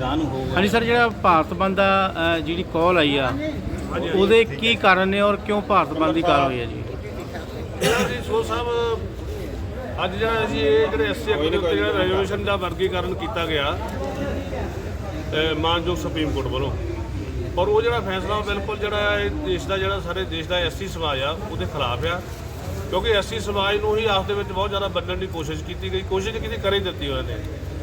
ਗਾਂ ਨੂੰ ਹੋਊਗਾ ਹਾਂਜੀ ਸਰ ਜਿਹੜਾ ਭਾਰਤ ਬੰਦ ਦਾ ਅ, ਜਿਹੜੀ ਕਾਲ ਆਈ ਆ ਉਹਦੇ ਕੀ ਕਾਰਨ ਨੇ ਔਰ ਕਿਉਂ ਭਾਰਤ ਬੰਦ ਦੀ ਕਾਲ ਹੋਈ ਹੈ ਜੀ? ਇਹਨਾਂ ਦੀ ਸੋ ਸਾਹਿਬ ਅੱਜ ਜਿਹੜਾ ਇਹ ਜਿਹੜੇ ਐਸਸੀ ਐਕਟ ਦੇ ਉੱਤੇ ਜਿਹੜਾ ਰੈਜ਼ੋਲੂਸ਼ਨ ਦਾ ਵਰਗੀਕਰਨ ਕੀਤਾ ਗਿਆ ਅਹ ਮਾਨਯੋਗ ਸੁਪਰੀਮ ਕੋਰਟ ਵੱਲੋਂ। ਔਰ ਉਹ ਜਿਹੜਾ ਫੈਸਲਾ ਬਿਲਕੁਲ ਜਿਹੜਾ ਇਹ ਦੇਸ਼ ਦਾ ਜਿਹੜਾ ਸਾਰੇ ਦੇਸ਼ ਦਾ ਐਸਸੀ ਸਮਾਜ ਆ ਉਹਦੇ ਖਿਲਾਫ ਆ। ਕਿਉਂਕਿ ਐਸਸੀ ਸਮਾਜ ਨੂੰ ਹੀ ਆਪਸ ਦੇ ਵਿੱਚ ਬਹੁਤ ਜ਼ਿਆਦਾ ਵੰਡਣ ਦੀ ਕੋਸ਼ਿਸ਼ ਕੀਤੀ ਗਈ ਕੋਸ਼ਿਸ਼ ਕੀਤੀ ਕਰੀ ਦਿੱਤੀ ਉਹਨਾਂ ਨੇ।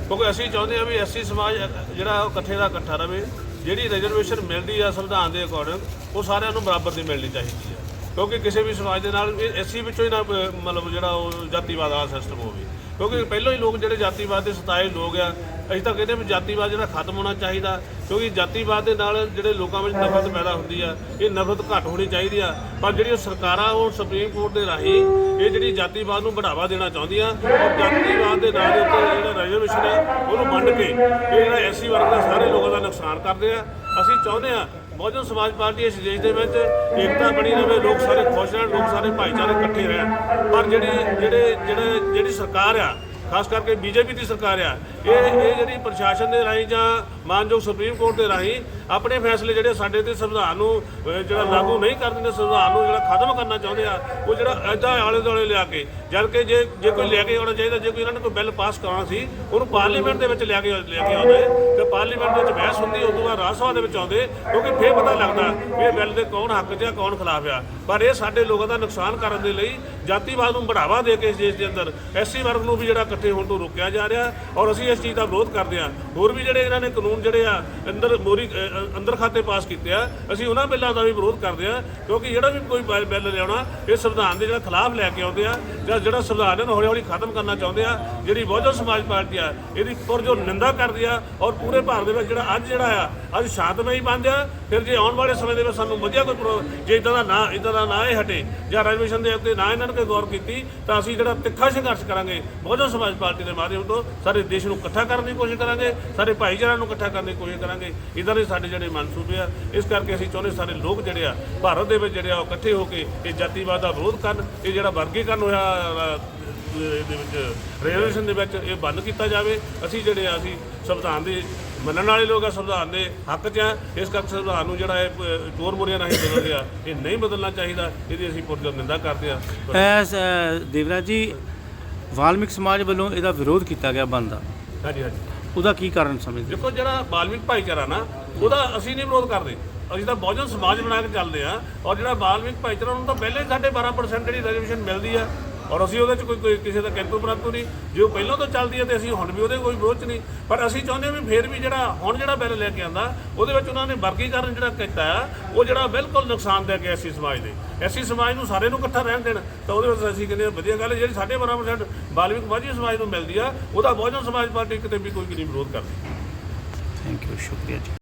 ਕਿਉਂਕਿ ਅਸੀਂ ਚਾਹੁੰਦੇ ਹਾਂ ਵੀ ਐਸਸੀ ਸਮਾਜ, ਜਿਹੜਾ ਉਹ ਇਕੱਠੇ ਦਾ ਇਕੱਠਾ ਰਵੇ, ਜਿਹੜੀ ਰਿਜ਼ਰਵੇਸ਼ਨ ਮਿਲਦੀ ਆ ਸੰਵਿਧਾਨ ਦੇ ਅਕੋਰਡਿੰਗ ਉਹ ਸਾਰਿਆਂ ਨੂੰ ਬਰਾਬਰ ਦੀ ਮਿਲਣੀ ਚਾਹੀਦੀ ਹੈ ਕਿਉਂਕਿ ਕਿਸੇ ਵੀ ਸਮਾਜ ਦੇ ਨਾਲ ਐਸਸੀ ਵਿੱਚੋਂ ਹੀ ਨਾ ਮਤਲਬ ਜਿਹੜਾ ਉਹ ਜਾਤੀਵਾਦ ਵਾਲਾ ਸਿਸਟਮ ਹੋਵੇ। ਕਿਉਂਕਿ ਪਹਿਲਾਂ ਹੀ ਲੋਕ ਜਿਹੜੇ ਜਾਤੀਵਾਦ ਦੇ ਸਤਾਏ ਲੋਕ ਆ ਅਸੀਂ ਤਾਂ ਕਹਿੰਦੇ ਵੀ ਜਾਤੀਵਾਦ ਜਿਹੜਾ ਖਤਮ ਹੋਣਾ ਚਾਹੀਦਾ ਕਿਉਂਕਿ ਜਾਤੀਵਾਦ ਦੇ ਨਾਲ ਜਿਹੜੇ ਲੋਕਾਂ ਵਿੱਚ ਨਫ਼ਰਤ ਪੈਦਾ ਹੁੰਦੀ ਆ ਇਹ ਨਫ਼ਰਤ ਘੱਟ ਹੋਣੀ ਚਾਹੀਦੀ ਆ। ਪਰ ਜਿਹੜੀਆਂ ਸਰਕਾਰਾਂ ਉਹ ਸੁਪਰੀਮ ਕੋਰਟ ਦੇ ਰਾਹੀਂ ਇਹ ਜਿਹੜੀ ਜਾਤੀਵਾਦ ਨੂੰ ਬੜਾਵਾ ਦੇਣਾ ਚਾਹੁੰਦੀਆਂ ਔਰ ਜਾਤੀਵਾਦ ਦੇ ਨਾਂ ਦੇ ਉੱਤੇ ਜਿਹੜਾ ਰਿਜ਼ਰਵੇਸ਼ਨ ਹੈ ਉਹਨੂੰ ਵੰਡ ਕੇ ਇਹ ਜਿਹੜਾ ਐਸਸੀ ਵਰਗ ਦੇ ਸਾਰੇ ਲੋਕਾਂ ਦਾ ਨੁਕਸਾਨ ਕਰਦੇ ਆ। ਅਸੀਂ ਚਾਹੁੰਦੇ ਆ ਬਹੁਜਨ ਸਮਾਜ ਪਾਰਟੀ ਇਸ ਦੇਸ਼ ਦੇ ਵਿੱਚ ਏਕਤਾ ਬਣੀ ਰਵੇ ਲੋਕ ਸਾਰੇ ਖੁਸ਼ ਰਹਿਣ ਲੋਕ ਸਾਰੇ ਭਾਈਚਾਰੇ ਇਕੱਠੇ ਰਹਿਣ। ਪਰ ਜਿਹੜੀ ਜਿਹੜੇ ਜਿਹੜੇ ਜਿਹੜੀ ਸਰਕਾਰ ਆ ਖਾਸ ਕਰਕੇ ਬੀਜੇਪੀ ਦੀ ਸਰਕਾਰ ਆ। ਇਹ ਇਹ ਜਿਹੜੀ ਪ੍ਰਸ਼ਾਸਨ ਦੇ ਰਾਹੀਂ ਜਾਂ ਮਾਨਯੋਗ ਸੁਪਰੀਮ ਕੋਰਟ ਦੇ ਰਾਹੀਂ ਆਪਣੇ ਫੈਸਲੇ ਜਿਹੜੇ ਸਾਡੇ ਤੇ ਸੰਵਿਧਾਨ ਨੂੰ ਜਿਹੜਾ ਲਾਗੂ ਨਹੀਂ ਕਰਦੇ ਦਿੰਦੇ, ਸੰਵਿਧਾਨ ਨੂੰ ਜਿਹੜਾ ਖਤਮ ਕਰਨਾ ਚਾਹੁੰਦੇ ਆ, ਉਹ ਜਿਹੜਾ ਐਦਾਂ ਆਲੇ ਦੁਆਲੇ ਲਿਆ ਕੇ, ਜਦ ਕਿ ਜੇ ਜੇ ਕੋਈ ਲੈ ਕੇ ਆਉਣਾ ਚਾਹੀਦਾ, ਜੇ ਕੋਈ ਇਹਨਾਂ ਨੇ ਕੋਈ ਬਿੱਲ ਪਾਸ ਕਰਾਉਣਾ ਸੀ, ਉਹਨੂੰ ਪਾਰਲੀਮੈਂਟ ਦੇ ਵਿੱਚ ਲਿਆ ਕੇ ਲੈ ਕੇ ਆਉਂਦੇ, ਤੇ ਪਾਰਲੀਮੈਂਟ ਦੇ ਵਿੱਚ ਬਹਿਸ ਹੁੰਦੀ ਉਸ ਤੋਂ ਬਾਅਦ ਰਾਜ ਸਭਾ ਦੇ ਵਿੱਚ ਆਉਂਦੇ, ਕਿਉਂਕਿ ਫੇਰ ਪਤਾ ਲੱਗਦਾ ਵੀ ਇਹ ਬਿੱਲ ਦੇ ਕੌਣ ਹੱਕ 'ਚ ਆ, ਕੌਣ ਖਿਲਾਫ ਆ। ਪਰ ਇਹ ਸਾਡੇ ਲੋਕਾਂ ਦਾ ਨੁਕਸਾਨ ਕਰਨ ਦੇ ਲਈ ਜਾਤੀਵਾਦ ਨੂੰ ਬੜਾਵਾ ਦੇ ਕੇ ਇਸ ਦੇਸ਼ ਦੇ ਅੰਦਰ, ਐਸਸੀ ਵਰਗ ਨੂੰ ਵੀ ਜਿਹੜਾ ਇਕੱਠੇ ਹੋਣ ਤੋਂ ਰੋਕਿਆ ਜਾ ਰਿਹਾ ਔਰ ਅਸੀਂ ਇਸ ਚੀਜ਼ ਦਾ ਵਿਰੋਧ ਕਰਦੇ ਹਾਂ। ਹੋਰ ਵੀ ਜਿਹੜੇ ਇਹਨਾਂ ਨੇ ਕਾਨੂੰਨ ਜਿਹੜੇ ਆ ਅੰਦਰ ਮੋਰੀ ਅੰਦਰ ਖਾਤੇ ਪਾਸ ਕੀਤੇ ਆ, ਅਸੀਂ ਉਹਨਾਂ ਬਿੱਲਾਂ ਦਾ ਵੀ ਵਿਰੋਧ ਕਰਦੇ ਹਾਂ ਕਿਉਂਕਿ ਜਿਹੜਾ ਵੀ ਕੋਈ ਬਿੱਲ ਲਿਆਉਣਾ, ਇਹ ਸੰਵਿਧਾਨ ਦੇ ਜਿਹੜਾ ਖਿਲਾਫ ਲੈ ਕੇ ਆਉਂਦੇ ਆ ਜਾਂ ਜਿਹੜਾ ਸੰਵਿਧਾਨ ਨੂੰ ਹੌਲੀ ਹੌਲੀ ਖਤਮ ਕਰਨਾ ਚਾਹੁੰਦੇ ਆ, ਜਿਹੜੀ ਬਹੁਜਨ ਸਮਾਜ ਪਾਰਟੀ ਆ, ਇਹਦੀ ਪਰ ਜੋ ਨਿੰਦਾ ਕਰਦੀ ਆ ਔਰ ਪੂਰੇ ਭਾਰਤ ਦੇ ਵਿੱਚ ਜਿਹੜਾ ਅੱਜ ਜਿਹੜਾ ਆ, ਅੱਜ ਸ਼ਾਂਤਮਈ ਬੰਦ ਆ, ਫਿਰ ਜੇ ਆਉਣ ਵਾਲੇ ਸਮੇਂ ਦੇ ਵਿੱਚ ਸਾਨੂੰ ਵਧੀਆ ਕੋਈ ਪ੍ਰੋ- ਜੇ ਇਦਾਂ ਦਾ ਨਾ, ਇਦਾਂ ਦਾ ਨਾ ਇਹ ਹਟੇ ਜਾਂ ਰੈਜ਼ੋਲੂਸ਼ਨ ਦੇ ਉੱਤੇ ਨਾ ਇਹਨਾਂ ਨੇ ਕੋਈ ਗੌਰ ਕੀਤੀ, ਤਾਂ ਅਸੀਂ ਜਿਹੜਾ ਤਿੱਖਾ ਸੰਘਰਸ਼ ਕਰਾਂਗੇ, ਬਹੁਜਨ ਸਮਾਜ ਪਾਰਟੀ ਦੇ ਮਾਧਿਅਮ ਤੋਂ ਸਾਰੇ ਦੇਸ਼ ਨੂੰ ਇਕੱਠਾ ਕਰਨ ਦੀ ਕੋਸ਼ਿਸ਼ ਕਰਾਂਗੇ ਸਾਰੇ ਭਾਈਚਾਰਿਆਂ ਨੂੰ ਇਕੱਠਾ ਕਰਨ ਦੀ ਕੋਸ਼ਿਸ਼ ਕਰਾਂਗੇ। ਇਦਾਂ ਦੇ ਸਾਡੇ ਜਿਹੜੇ ਮਨਸੂਬੇ ਆ ਇਸ ਕਰਕੇ ਅਸੀਂ ਚਾਹੁੰਦੇ ਸਾਰੇ ਲੋਕ ਜਿਹੜੇ ਆ ਭਾਰਤ ਦੇ ਵਿੱਚ ਜਿਹੜੇ ਆ ਉਹ ਇਕੱਠੇ ਹੋ ਕੇ ਇਹ ਜਾਤੀਵਾਦ ਦਾ ਵਿਰੋਧ ਕਰਨ ਇਹ ਜਿਹੜਾ ਵਰਗੀਕਰਨ ਹੋਇਆ ਅ, ਦੇ ਵਿੱਚ ਰੈਜ਼ੋਲੂਸ਼ਨ ਦੇ ਵਿੱਚ ਇਹ ਬੰਦ ਕੀਤਾ ਜਾਵੇ। ਅਸੀਂ ਜਿਹੜੇ ਆ ਅਸੀਂ ਸੰਵਿਧਾਨ ਦੇ ਮੰਨਣ ਵਾਲੇ ਲੋਕ ਆ ਸੰਵਿਧਾਨ ਦੇ ਹੱਕ 'ਚ ਆ। ਇਸ ਕਰਕੇ ਸੰਵਿਧਾਨ ਨੂੰ ਜਿਹੜਾ ਇਹ ਚੋਰ ਮੁਰੀਆਂ ਰਾਹੀਂ ਬਦਲ ਰਿਹਾ ਇਹ ਨਹੀਂ ਬਦਲਣਾ ਚਾਹੀਦਾ। ਇਹਦੀ ਅਸੀਂ ਪੁਰਜੋਰ ਨਿੰਦਾ ਕਰਦੇ ਆ। ਐਸ ਦੇਵਰਾਜ ਜੀ ਵਾਲਮਿਕ ਸਮਾਜ ਵੱਲੋਂ ਇਹਦਾ ਵਿਰੋਧ ਕੀਤਾ ਗਿਆ ਬੰਦ ਦਾ। ਹਾਂਜੀ ਹਾਂਜੀ। ਉਹਦਾ ਕੀ ਕਾਰਨ ਸਮਝਦੇ ਦੇਖੋ ਜਿਹੜਾ ਬਾਲਮਿਕ ਭਾਈਚਾਰਾ ਨਾ ਉਹਦਾ ਅਸੀਂ ਨਹੀਂ ਵਿਰੋਧ ਕਰਦੇ। ਅਸੀਂ ਤਾਂ ਬਹੁਜਨ ਸਮਾਜ ਬਣਾ ਕੇ ਚੱਲਦੇ ਆ ਔਰ ਜਿਹੜਾ ਬਾਲਮਿਕ ਭਾਈਚਾਰਾ ਉਹਨੂੰ ਤਾਂ ਪਹਿਲੇ ਸਾਡੇ 12% ਜਿਹੜੀ ਰਿਜ਼ਰਵੇਸ਼ਨ ਮਿਲਦੀ ਆ ਔਰ ਅਸੀਂ ਉਹਦੇ ਚ ਕੋਈ ਕੋਈ ਕਿਸੇ ਦਾ ਕਿੰਤੂ ਪਰੰਤੂ ਨਹੀਂ। ਜੇ ਉਹ ਪਹਿਲਾਂ ਤੋਂ ਚੱਲਦੀ ਹੈ ਤੇ ਅਸੀਂ ਹੁਣ ਵੀ ਉਹਦੇ ਕੋਈ ਵਿਰੋਧ ਚ ਨਹੀਂ। ਪਰ ਅਸੀਂ ਚਾਹੁੰਦੇ ਵੀ ਫੇਰ ਵੀ ਜਿਹੜਾ ਹੁਣ ਜਿਹੜਾ ਬਿੱਲ ਲੈ ਕੇ ਆਂਦਾ, ਉਹਦੇ ਵਿੱਚ ਉਹਨਾਂ ਨੇ ਵਰਗੀਕਰਨ ਜਿਹੜਾ ਕੀਤਾ ਆ ਉਹ ਜਿਹੜਾ ਬਿਲਕੁਲ ਨੁਕਸਾਨਦਾਇਕ ਹੈ ਐਸੀ ਸਮਾਜ ਦੇ। ਐਸੀ ਸਮਾਜ ਨੂੰ ਸਾਰੇ ਨੂੰ ਇਕੱਠਾ ਰਹਿਣ ਦੇਣ, ਤਾਂ ਉਹਦੇ ਵਿੱਚ ਅਸੀਂ ਕਹਿੰਦੇ ਹਾਂ ਵਧੀਆ ਗੱਲ ਜਿਹੜੀ ਸਾਡੇ 12% ਬਾਲਵਿਕ ਮਾਝੀ ਸਮਾਜ ਨੂੰ ਮਿਲਦੀ ਆ, ਉਹਦਾ ਬਹੁਜਨ ਸਮਾਜ ਪਾਰਟੀ ਕਿਤੇ ਵੀ ਕੋਈ ਨਹੀਂ ਵਿਰੋਧ ਕਰਦੀ। ਥੈਂਕ ਯੂ ਸ਼ੁਕਰੀਆ ਜੀ।